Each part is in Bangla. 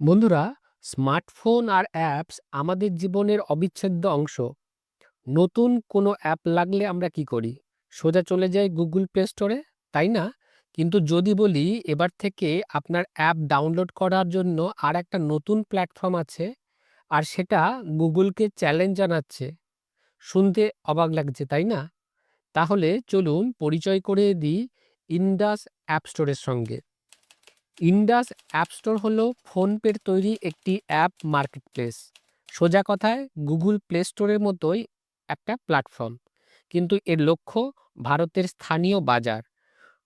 বন্ধুরা, স্মার্টফোন আর অ্যাপস আমাদের জীবনের অবিচ্ছেদ্য অংশ। নতুন কোনো অ্যাপ লাগলে আমরা কি করি? সোজা চলে যাই গুগল প্লে স্টোরে, তাই না? কিন্তু যদি বলি, এবার থেকে আপনার অ্যাপ ডাউনলোড করার জন্য আর একটা নতুন প্ল্যাটফর্ম আছে, আর সেটা গুগলকে চ্যালেঞ্জ জানাচ্ছে। শুনতে অবাক লাগছে, তাই না? তাহলে চলুন পরিচয় করে দিই ইন্ডাস অ্যাপ স্টোরের সঙ্গে। ইন্ডাস অ্যাপ স্টোর হলো ফোনপের তৈরি একটি অ্যাপ মার্কেটপ্লেস। সোজা কথায় গুগল প্লে স্টোরের মতোই একটা প্ল্যাটফর্ম। কিন্তু এর লক্ষ্য ভারতের স্থানীয় বাজার।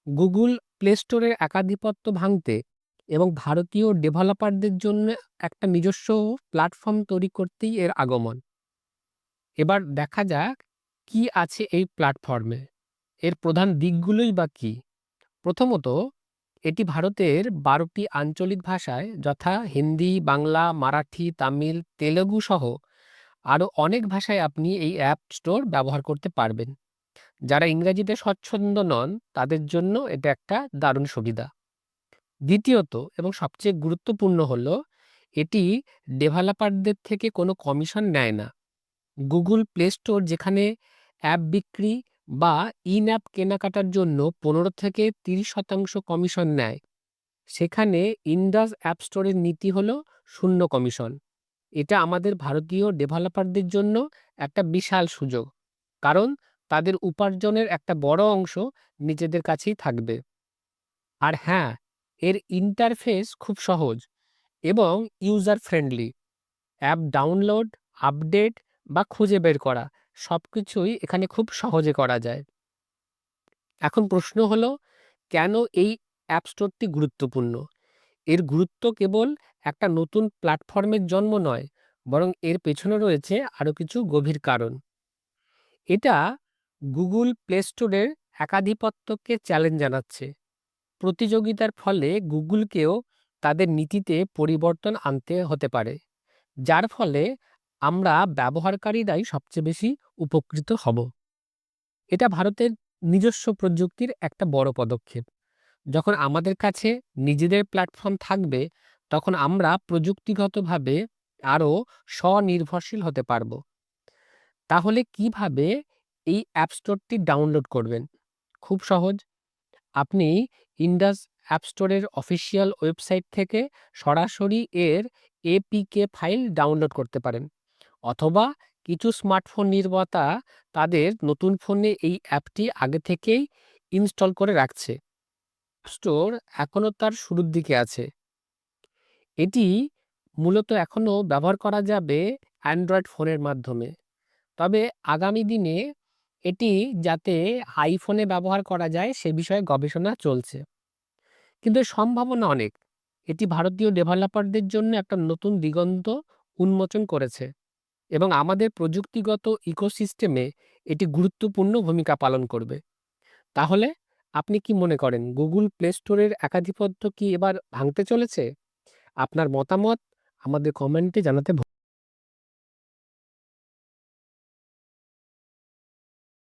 গুগল প্লে স্টোরের একাধিপত্য ভাঙতে এবং ভারতীয় ডেভেলপারদের জন্য একটা নিজস্ব প্ল্যাটফর্ম তৈরি করতেই এর আগমন। এবার দেখা যাক কি আছে এই প্ল্যাটফর্মে। এর প্রধান দিকগুলোই বা কী? প্রথমত এটি ভারতের বারোটি আঞ্চলিক ভাষায় যথা হিন্দি, বাংলা, মারাঠি, তামিল, তেলেগু সহ আরও অনেক ভাষায় আপনি এই অ্যাপ স্টোর ব্যবহার করতে পারবেন। যারা ইংরেজিতে স্বচ্ছন্দ নন, তাদের জন্য এটা একটা দারুণ সুবিধা। দ্বিতীয়ত এবং সবচেয়ে গুরুত্বপূর্ণ হল, এটি ডেভেলপারদের থেকে কোনো কমিশন নেয় না। গুগল প্লে স্টোর যেখানে অ্যাপ বিক্রি বা ইন অ্যাপ কেনাকাটার জন্য পনেরো থেকে তিরিশ শতাংশ কমিশন নেয়। সেখানে ইন্ডাস অ্যাপ স্টোরের নীতি হলো শূন্য কমিশন। এটা আমাদের ভারতীয় ডেভেলপারদের জন্য একটা বিশাল সুযোগ। কারণ তাদের উপার্জনের একটা বড় অংশ নিজেদের কাছেই থাকবে। আর হ্যাঁ এর ইন্টারফেস খুব সহজ এবং user friendly app download, update বা খুঁজে বের করা সব কিছুই এখানে খুব সহজে করা যায়। এখন প্রশ্ন হলো, কেন এই অ্যাপ স্টোরটি গুরুত্বপূর্ণ? এর গুরুত্ব কেবল একটা নতুন প্ল্যাটফর্মের জন্ম নয়, বরং এর পেছনে রয়েছে আরও কিছু গভীর কারণ। এটা গুগল প্লে স্টোরের একাধিপত্যকে চ্যালেঞ্জ জানাচ্ছে। প্রতিযোগিতার ফলে গুগলকেও তাদের নীতিতে পরিবর্তন আনতে হতে পারে, যার ফলে আমরা ব্যবহারকারীরাই সবচেয়ে বেশি উপকৃত হব। এটা ভারতের নিজস্ব প্রযুক্তির একটা বড় পদক্ষেপ। যখন আমাদের কাছে নিজেদের প্ল্যাটফর্ম থাকবে, তখন আমরা প্রযুক্তিগতভাবে আরও স্বনির্ভরশীল হতে পারব। তাহলে কীভাবে এই অ্যাপ স্টোরটি ডাউনলোড করবেন? খুব সহজ। আপনি ইন্ডাস অ্যাপ স্টোরের অফিসিয়াল ওয়েবসাইট থেকে সরাসরি এর এপিকে ফাইল ডাউনলোড করতে পারেন। অথবা কিছু স্মার্টফোন নির্মাতা তাদের নতুন ফোনে এই অ্যাপটি আগে থেকেই ইনস্টল করে রাখছে। স্টোর এখনও তার শুরুর দিকে আছে। এটি মূলত এখনও ব্যবহার করা যাবে অ্যান্ড্রয়েড ফোনের মাধ্যমে। তবে আগামী দিনে এটি যাতে আইফোনে ব্যবহার করা যায় সে বিষয়ে গবেষণা চলছে। কিন্তু সম্ভাবনা অনেক। এটি ভারতীয় ডেভেলপারদের জন্য একটা নতুন দিগন্ত উন্মোচন করেছে। এবং আমাদের প্রযুক্তিগত ইকোসিস্টেমে এটি গুরুত্বপূর্ণ ভূমিকা পালন করবে। তাহলে আপনি কি মনে করেন, গুগল প্লে স্টোরের একাধিপত্য কি এবার ভাঙতে চলেছে? আপনার মতামত আমাদের কমেন্টে জানাতে